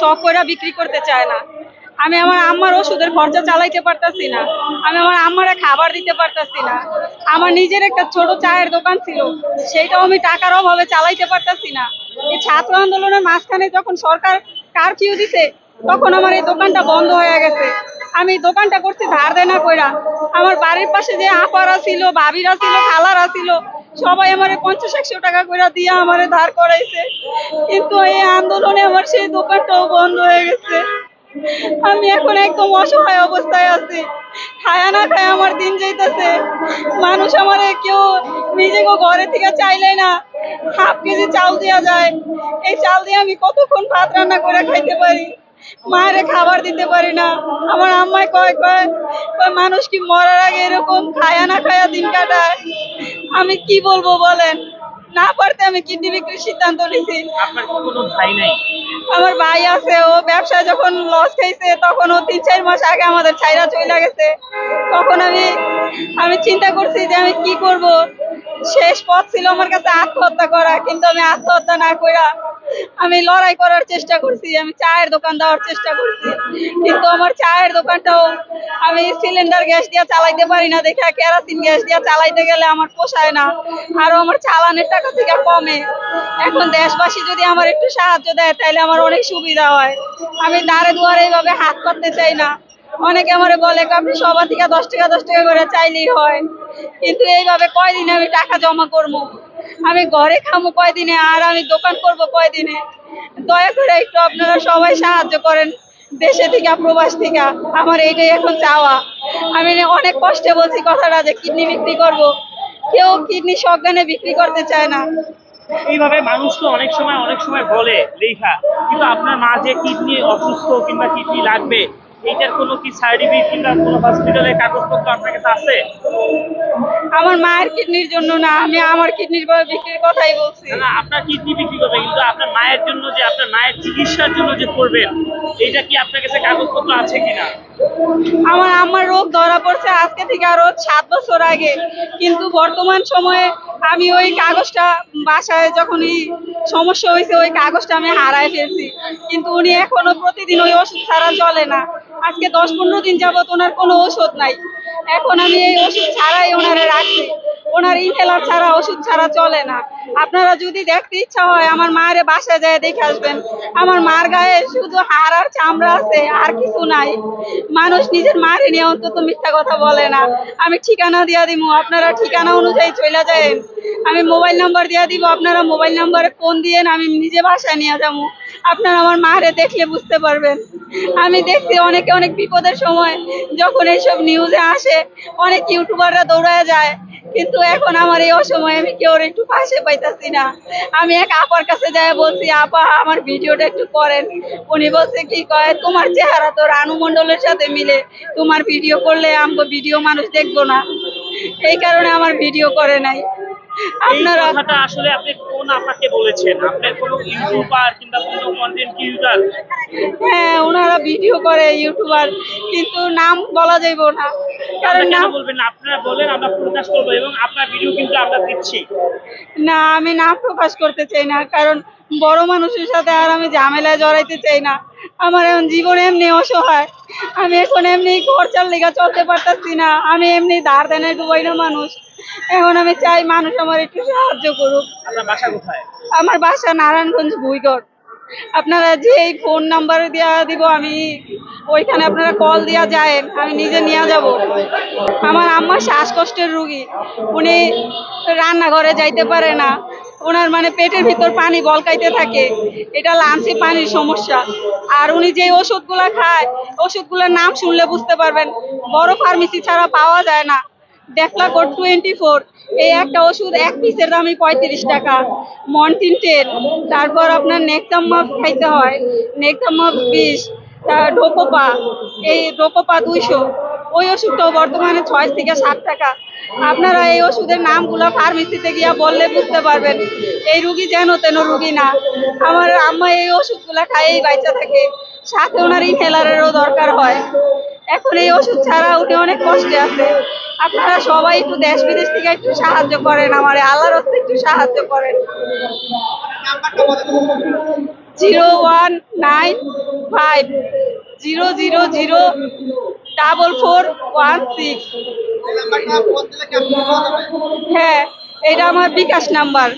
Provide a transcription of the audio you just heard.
শখ করে বিক্রি করতে চায় না। আমি আমার আম্মার ওষুধের খরচা চালাইতে পারতাছি না। আমি আমার আম্মারে খাবার দিতে পারতাছি না। আমার নিজের একটা ছোট চায়ের দোকান ছিল, সেইটাও আমি টাকার অভাবে চালাইতে পারতাছি না। এই ছাত্র আন্দোলনের মাঝখানে যখন সরকার কারফিউ দিছে, তখন আমার এই দোকানটা বন্ধ হয়ে গেছে। আমি দোকানটা করছি ধার দেনা কইরা। আমার বাড়ির পাশে যে আপারা ছিল ভাবিরা ছিল, খালারা ছিল সবাই আমারে পঞ্চাশ, একশো টাকা করে দিয়ে আমারে ধার করাইছে। কিন্তু এই আন্দোলনে আমার সেই দোকানটাও বন্ধ হয়ে গেছে। আমি এখন একদম অসহায় অবস্থায় আছি। খায়া না খায় আমার দিন যাইতেছে। মানুষ আমারে কেউ নিজেকে ঘরে থেকে চাইলে না। হাফ কেজি চাল দেওয়া যায়। এই চাল দিয়ে আমি কতক্ষণ ভাত রান্না করে খাইতে পারি? মায়ের খাবার দিতে পারি না। আমার আম্মায় কয় কয় কয় মানুষ কি মরার আগে এরকম খায়া না খায়া দিন কাটায়? আমি কি বলব বলেন? না পারতে আমি কিডনি বিক্রির সিদ্ধান্ত নাই? আমার ভাই আছে ও ব্যবসায় যখন লস খাইছে তখন ও তিন চার মাস আগে আমাদের ছাইরা চলে গেছে। তখন আমি আমি চিন্তা করছি যে আমি কি করব? শেষ পথ ছিল আমার কাছে আত্মহত্যা করা কিন্তু আমি আত্মহত্যা না কইরা আমি লড়াই করার চেষ্টা করছি, আমি চায়ের দোকান দেওয়ার চেষ্টা করছি। কিন্তু আমার চায়ের দোকানটাও আমি সিলিন্ডার গ্যাস দিয়ে চালাইতে পারি না, দেখে কেরাসিন গ্যাস দিয়ে চালাইতে গেলে আমার পোষায় না। আরও আমার চালানের টাকা থেকে কমে। এখন দেশবাসী যদি আমার একটু সাহায্য দেয়, তাহলে আমার অনেক সুবিধা হয়। আমি দাঁড়ে দুয়ারে এইভাবে হাত করতে চাই না। অনেকে আমার বলে আপনি সবার থেকে দশ টাকা দশ টাকা করে চাইলেই হয়। কিন্তু এইভাবে কয়দিনে আমি টাকা জমা করব? আমি ঘরে খামো কয়দিনে আর আমি দোকান করব কয়দিনে? দয়া করে একটু আপনারা সবাই সাহায্য করেন। দেশে থেকে, প্রবাস থেকে। আমার এইটাই এখন চাওয়া। আমি অনেক কষ্টে বলছি কথাটা যে কিডনি বিক্রি করব। কেউ কিডনি সজ্ঞানে বিক্রি করতে চায় না। এইভাবে মানুষ তো অনেক সময় অনেক সময় বলে, লেখা। কিন্তু আপনার মা যে কিডনি অসুস্থ কিংবা কিডনি লাগবে, এইটার কোনো কি সার্টিফিকেট কিংবা কোনো হসপিটালের কাগজপত্র আপনার কাছে আছে? মায়ের কিডনির জন্য না আমি আমার কিডনির বিক্রির কথাই বলছি। না আপনার কিডনি বিক্রি করবে কিন্তু আপনার মায়ের জন্য যে আপনার মায়ের চিকিৎসার জন্য যে করবেন এইটা কি আপনার কাছে কাগজপত্র আছে কিনা? আমার আমার রোগ ধরা পড়ছে আজকে থেকে আরও সাত বছর আগে। কিন্তু বর্তমান সময়ে আমি ওই কাগজটা বাসায় যখনই সমস্যা হয়েছে ওই কাগজটা আমি হারায় ফেলছি। কিন্তু উনি এখনও প্রতিদিন ওই ওষুধ ছাড়া চলে না। আজকে দশ পনেরো দিন যাবত ওনার কোনো ওষুধ নাই। এখন আমি এই ওষুধ ছাড়াই ওনারে রাখছি। ওনার ইনহেলার ছাড়া, ওষুধ ছাড়া চলে না। আপনারা যদি দেখতে ইচ্ছা হয়, আমার মায়ের বাসায় যায় দেখে আসবেন। আমার মার গায়ে শুধু হাড় আর চামড়া আছে, আর কিছু নাই। মানুষ নিজের মারে নিয়ে অন্তত মিথ্যা কথা বলে না। আমি ঠিকানা দিয়া দিব আপনারা ঠিকানা অনুযায়ী চলে যায় আমি মোবাইল নাম্বার দিয়া দিব, আপনারা মোবাইল নাম্বারে ফোন দিয়েন, আমি নিজে বাসায় নিয়ে যাব। আপনারা আমার মারে দেখলে বুঝতে পারবেন। আমি দেখছি অনেকে অনেক বিপদের সময় যখন এইসব নিউজে আসে, অনেক ইউটিউবাররা দৌড়ায় যায়, কিন্তু এখন আমার এই অসময় আমি কেউ একটু পাশে পাইতাছি না। আমি এক আপার কাছে যাই বলছি, আপা, আমার ভিডিওটা একটু করেন। উনি বলছে, কি কয়? তোমার চেহারা তো রানু মণ্ডলের সাথে মিলে। তোমার ভিডিও করলে আমগো ভিডিও মানুষ দেখব না। এই কারণে আমার ভিডিও করে নাই। আপনারা কথাটা আসলে আপনি কোন আপনাকে বলেছেন? আপনার কোনো ইউটিউবার কিংবা কোনো কন্টেন্ট ক্রিয়েটর হ্যাঁ ওনারা ভিডিও করে ইউটিউবার কিন্তু নাম বলা যাইব না। কারণ নাম বলবেন আপনারা বলেন আমরা প্রকাশ করব এবং আপনার ভিডিও কিন্তু আমরা দিচ্ছি। না আমি নাম প্রকাশ করতে চাই না কারণ বড় মানুষের সাথে আর আমি ঝামেলায় জড়াইতে চাই না। আমার এখন জীবন এমনি অসহায়। আমি এখন এমনি খরচার লেগা চলতে পারতাছি না। আমি এমনি ধার দেনে ডুবাই না মানুষ। এখন আমি চাই মানুষ আমার একটু সাহায্য করুক। বাসা কোথায়? আমার বাসা নারায়ণগঞ্জ ভুইগড়। আপনারা যে এই ফোন নাম্বার দেওয়া দিব আমি ওইখানে আপনারা কল দেওয়া যায় আমি নিজে নিয়ে যাব। আমার আম্মা শ্বাসকষ্টের রুগী। উনি রান্নাঘরে যাইতে পারে না। ওনার মানে পেটের ভিতর পানি বলকাইতে থাকে। এটা লাঞ্চে পানির সমস্যা। আর উনি যে ওষুধগুলা খায় ওষুধগুলোর নাম শুনলে বুঝতে পারবেন। বড় ফার্মেসি ছাড়া পাওয়া যায় না। দেখলা কোড টোয়েন্টি ফোর এই একটা ওষুধ এক পিসের দামই পঁয়ত্রিশ টাকা। মন্টিন টেন তারপর আপনার নেকটাম্মাপ খাইতে হয়। নেকটাম্মাপ বিশ, তার ডোকোপা এই ডোকোপা দুইশো। ওই ওষুধটাও বর্তমানে ছয় থেকে সাত টাকা। আপনারা এই ওষুধের নামগুলো ফার্মেসিতে গিয়া বললে বুঝতে পারবেন, এই রুগী যেন তেন রুগী না। আমার আম্মা এই ওষুধগুলা খাইয়েই বাচ্চা থাকে, সাথে ওনার ইনহেলারেরও দরকার হয়। এখন এই ওষুধ ছাড়া উনি অনেক কষ্টে আছে। আপনারা সবাই একটু দেশ বিদেশ থেকে একটু সাহায্য করেন, আমার আল্লাহর হস্তে একটু সাহায্য করেন। Zero one nine five zero zero zero double four one six. হ্যাঁ এটা আমার বিকাশ নাম্বার।